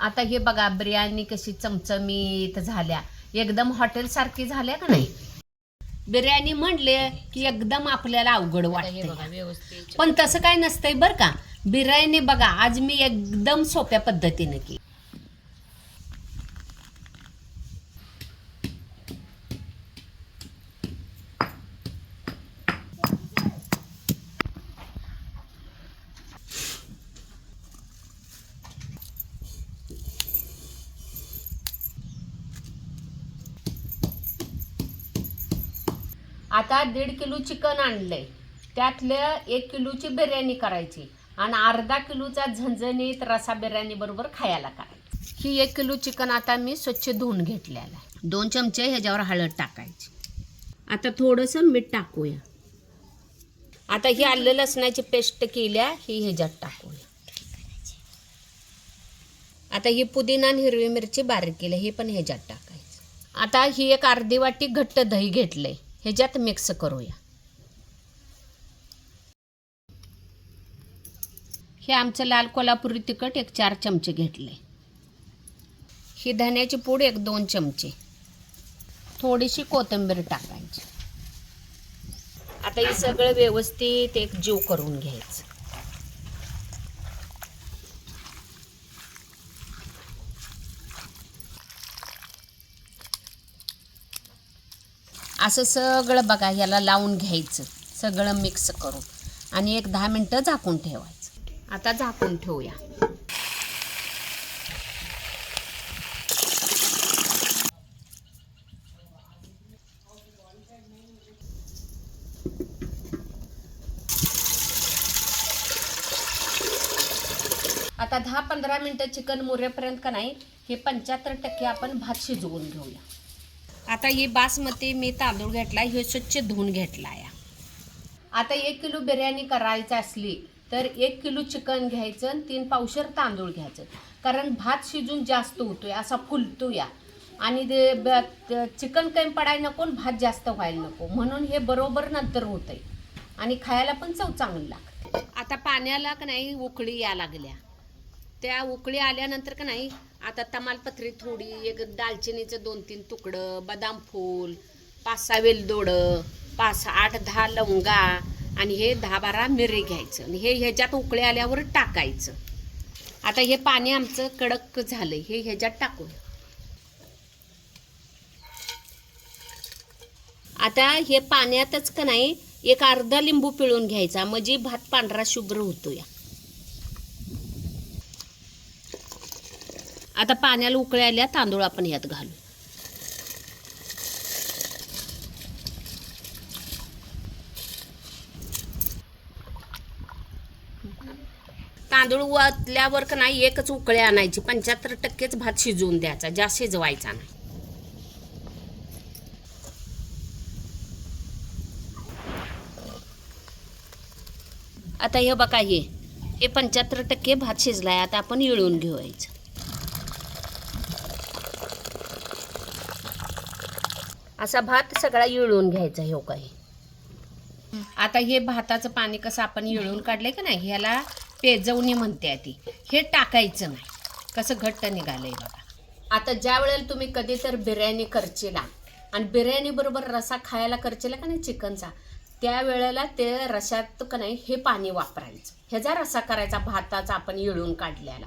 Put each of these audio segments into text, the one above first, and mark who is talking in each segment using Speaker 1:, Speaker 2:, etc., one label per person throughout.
Speaker 1: आता हे बघा बिर्याणी कशी चमचमीत झाल्या. एकदम हॉटेल सारखी झाल्या का नाही? बिर्याणी म्हणले की एकदम आपल्याला अवघड वाटते पण तसं काय नसतंय बरं का. बिर्याणी बघा आज मी एकदम सोप्या पद्धतीने केली. आता दीड किलो चिकन आणलंय. त्यातल्या एक किलोची बिर्याणी करायची आणि अर्धा किलोचा झणझणीत रसा बिर्याणी बरोबर खायला करायची. ही एक किलो चिकन आता मी स्वच्छ धुवून घेतलेलं आहे. दोन चमचे ह्याच्यावर हळद टाकायची. आता थोडंसं मीठ टाकूया. आता ही आलं लसणाची पेस्ट केल्या ही ह्याच्यात टाकूया. आता ही पुदिना आणि हिरवी मिरची बारीक केली ही पण ह्याच्यात टाकायची. आता ही एक अर्धी वाटी घट्ट दही घेतलंय. ह्याच्यात मिक्स करूया. हे आमचं लाल कोल्हापुरी तिखट एक चार चमचे घेतले. ही धन्याची पूड एक दोन चमचे. थोडीशी कोथिंबीर टाकायची. आता हे सगळं व्यवस्थित एक जीव करून घ्यायचं. असं सगळं बघा ह्याला लावून घ्यायचं. सगळं मिक्स करून. आणि एक दहा मिनटं झाकून ठेवायचं. आता झाकून ठेवूया. आता दहा पंधरा मिनटं चिकन मुरेपर्यंत का नाही हे पंच्याहत्तर टक्के आपण भात शिजवून घेऊया. आता ही बासमती मी तांदूळ घेतला हे स्वच्छ धुवून घेतला या आता एक किलो बिर्याणी करायची असली तर एक किलो चिकन घ्यायचं आणि तीन पावशर तांदूळ घ्यायचं. कारण भात शिजून जास्त होतोय असा फुलतो या आणि चिकन कमी पडायला नको भात जास्त व्हायला नको. म्हणून हे बरोबर नंतर होतंय. आणि खायला पण चव चांगली लागते. आता पाण्याला का नाही उकळी या लागल्या? त्या उकळी आल्यानंतर का नाही आता तमालपत्री थोडी एक दालचिनीचं दोन तीन तुकडं बदाम फूल पाच सहा वेलदोडं पाच आठ दहा लवंगा आणि हे दहा बारा मिरी घ्यायचं. आणि हे ह्याच्यात उकळी आल्यावर टाकायचं. आता हे पाणी आमचं कडक झालं हे ह्याच्यात टाकून. आता हे पाण्यातच का नाही एक अर्धा लिंबू पिळून घ्यायचा. म्हणजे भात पांढरा शुभ्र होतो या आता पाण्याला उकळी आल्या तांदूळ आपण यात घालू. तांदूळ वातल्यावर का नाही एकच उकळे आणायची. पंच्याहत्तर टक्केच भात शिजवून द्यायचा जास्त शिजवायचा नाही. आता हे बघा हे. हे पंच्याहत्तर टक्के भात शिजलाय आता आपण येळून घेवायचं असा भात सगळा येळून घ्यायचा हे काही. आता हे भाताचं पाणी कसं आपण येळून काढलंय का नाही ह्याला पेजवणी म्हणते ती. हे टाकायचं नाही. कसं घट्ट निघालंय बघा. आता ज्या वेळेला तुम्ही कधी तर बिर्याणी करचेला आणि बिर्याणी बरोबर रसा खायला करचेला का नाही चिकनचा त्या वेळेला ते रशात का नाही हे पाणी वापरायचं. ह्याचा रसा करायचा भाताचा आपण येळून काढलेला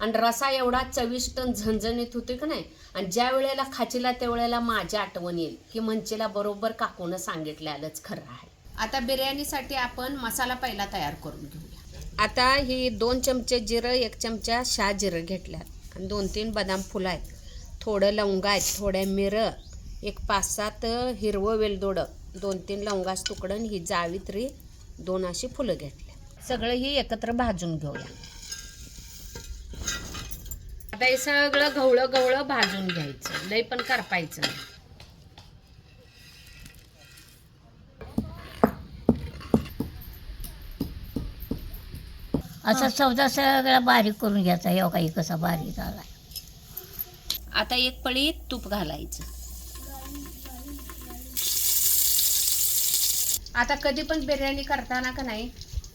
Speaker 1: आणि रसा एवढा चविष्ट झणझणीत होते का नाही? आणि ज्या वेळेला खाचीला त्या वेळेला माझ्या आठवण येईल. की मंचीला बरोबर काकूनं सांगितलेलंच खरं आहे. आता बिर्याणीसाठी आपण मसाला पहिला तयार करून घेऊया. आता ही दोन चमचे जिरं एक चमचा शहा जिरं घेतल्यात. आणि दोन तीन बदाम फुलं आहेत. थोडं लवंगा आहेत थोड्या मिरं एक पाच सात हिरवं वेलदोडं दोन तीन लवंगाच तुकडं ही जावित्री दोन अशी फुलं घेतल्या सगळं ही एकत्र भाजून घेऊया. आता हे सगळं गवळं गवळं भाजून घ्यायचं. लय पण करपायचं नाही.
Speaker 2: असा सौदा सगळा बारीक करून घ्यायचा. हे काही कसा बारीक झाला
Speaker 1: आता एक पळी तूप घालायचं. आता कधी पण बिर्याणी करताना का नाही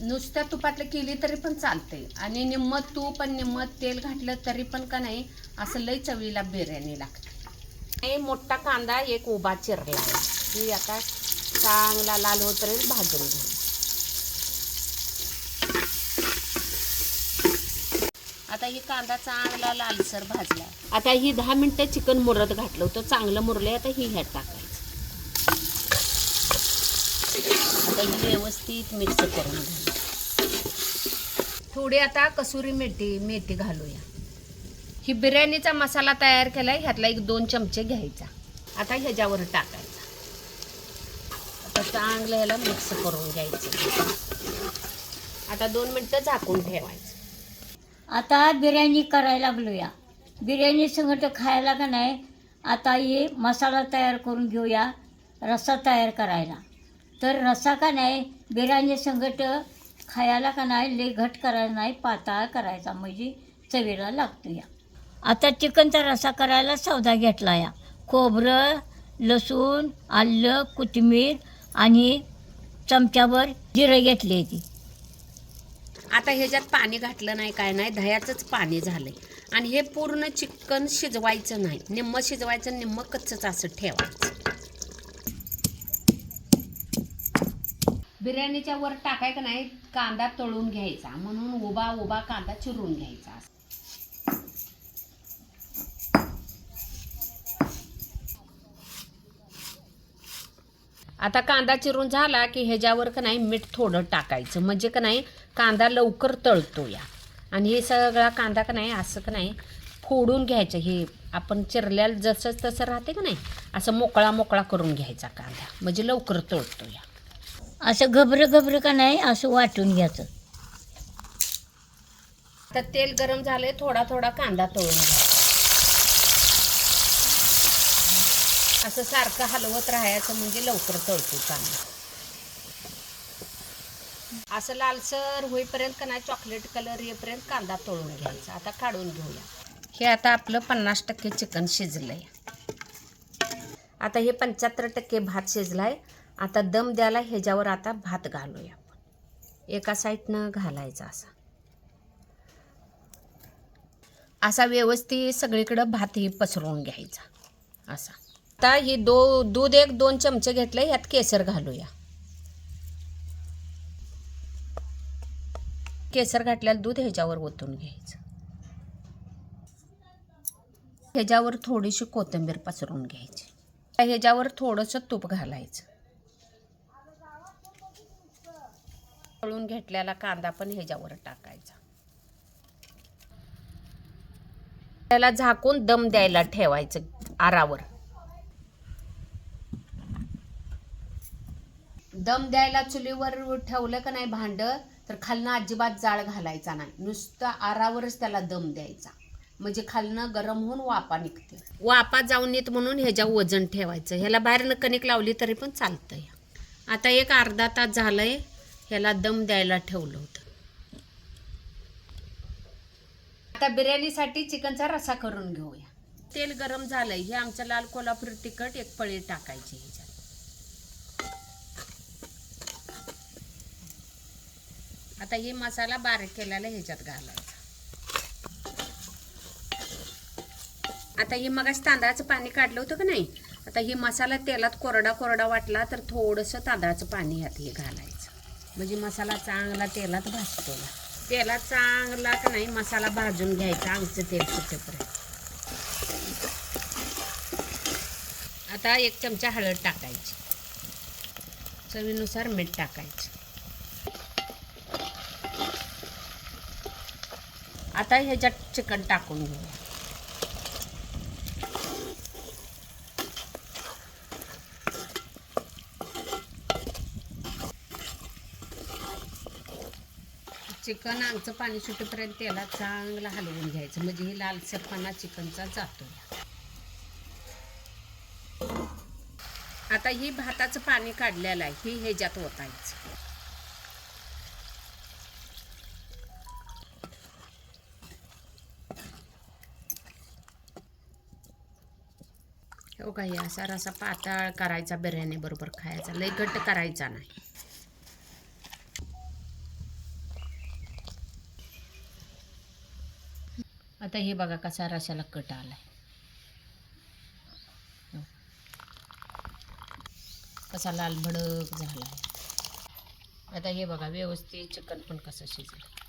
Speaker 1: नुसत्या तुपातलं केली तरी पण चालते आणि निम्म तूप आणि निम्म तेल घातलं तरी पण का नाही असं लई चवीला बिर्याणी लागते. मोठा कांदा एक उभा चिरला. आहे ही आता चांगला लाल होतपर्यंत भाजून घ्या आता ही कांदा चांगला लालसर भाजला. आता ही दहा मिनिटं चिकन मुरत घातलं होतं. चांगलं मुरले आता ही ह्यात टाकायचं. आता ही व्यवस्थित मिक्स करून घ्या. थोडी आता कसुरी मेथी मेथी घालूया. ही बिर्याणीचा मसाला तयार केलाय ह्यातला एक दोन चमचे घ्यायचा. आता ह्याच्यावर टाकायचा. आता चांगलं ह्याला मिक्स करून घ्यायचं. आता दोन मिनटं झाकून ठेवायचं.
Speaker 2: आता बिर्याणी करायला लागलो या बिर्याणी संगट खायला का नाही आता हे मसाला तयार करून घेऊया रस्सा तयार करायला. तर रस्सा का नाही बिर्याणी संगट खायला का नाही लय घट करायला नाही पाताळ करायचा म्हणजे चवीला लागतो या. आता चिकनचा रस्सा करायला सौदा घेतला या. खोबरं लसूण आलं कोथिंबीर आणि चमच्यावर जिरं घेतली ती.
Speaker 1: आता ह्याच्यात पाणी घातलं नाही काय नाही दह्याचंच पाणी झालंय. आणि हे पूर्ण चिकन शिजवायचं नाही. निम्मं शिजवायचं निम्मं कच्चंच असं ठेवायचं. बिर्याणीच्या वर टाकायचं नाही कांदा तळून घ्यायचा. म्हणून उभा उभा कांदा चिरून घ्यायचा. आता कांदा चिरून झाला की ह्याच्यावर का नाही मीठ थोडं टाकायचं. म्हणजे का नाही कांदा लवकर तळतो या आणि हे सगळा कांदा का नाही असं का नाही फोडून घ्यायचं. हे आपण चिरल्याला जसं तसं राहते का नाही असं मोकळा मोकळा करून घ्यायचा कांदा. म्हणजे लवकर तळतो या
Speaker 2: असं घबरं घबरं का नाही असं वाटून घ्यायचं.
Speaker 1: आता तेल गरम झालंय थोडा थोडा कांदा तळून घ्यायचा असं सारखं हलवत राहायचं म्हणजे लवकर तळतो कांदा. असं लालसर होईपर्यंत का नाही चॉकलेट कलर येईपर्यंत कांदा तळून घ्यायचा. आता काढून घेऊया. हे आता आपलं पन्नास टक्के चिकन शिजलंय. आता हे पंच्याहत्तर टक्के भात शिजलाय. आता दम द्यायला ह्याच्यावर आता भात घालूया आपण. एका साईडनं घालायचा असा. असा व्यवस्थित सगळीकडं भात ही पसरवून घ्यायचा. असा. आता ही दो दूध एक दोन चमचे घेतले यात केसर घालूया. केसर घातल्याला दूध ह्याच्यावर ओतून घ्यायचं. ह्याच्यावर थोडीशी कोथिंबीर पसरून घ्यायची. ह्याच्यावर थोडंसं तूप घालायचं. तळून घेतलेला कांदा पण ह्याच्यावर टाकायचा. त्याला झाकून दम द्यायला ठेवायचं आरावर. दम द्यायला चुलीवर ठेवलं का नाही भांड तर खालनं अजिबात जाळ घालायचा नाही. नुसतं आरावरच त्याला दम द्यायचा. म्हणजे खालनं गरम होऊन वापा निघते वापा जाऊन येत म्हणून ह्याच्या वजन ठेवायचं. ह्याला बाहेरनं कणिक लावली तरी पण चालतंय. आता एक अर्धा तास झालंय. ह्याला दम द्यायला ठेवलं होतं. आता बिर्याणीसाठी चिकनचा रसा करून घेऊया. तेल गरम झालंय. हे आमचं लाल कोल्हापुरी तिखट एक पळी टाकायची ह्याच्यात. आता हे मसाला बारीक केलेला ह्याच्यात घालायचा. आता हे मग तांदळाचं पाणी काढलं होतं का नाही? आता हे मसाला तेलात कोरडा कोरडा वाटला तर थोडंसं तांदळाचं पाणी ह्यात हे घालायचं. म्हणजे मसाला चांगला तेलात भाजतो तेलात चांगला का नाही मसाला भाजून घ्यायचा आमचं तेल सुटेपर्यंत. आता एक चमचा हळद टाकायची. चवीनुसार मीठ टाकायचं. आता ह्याच्यात चिकन टाकून घेऊया. चिकन आमचं पाणी सुटेपर्यंत त्याला चांगलं हलवून घ्यायचं. म्हणजे हे लालसरपणा चिकनचा जातो. आता ही भाताचं पाणी काढलेलं आहे. ही ह्याच्यात ओतायचं. हो काही असा रसा पातळ करायचा बिर्याणी बरोबर खायचा. लय घट्ट करायचा नाही. आता हे बघा कसा रशाला कट आला आहे कसा लाल भडक झाला आहे आता हे बघा व्यवस्थित चिकन पण कसं शिजलं.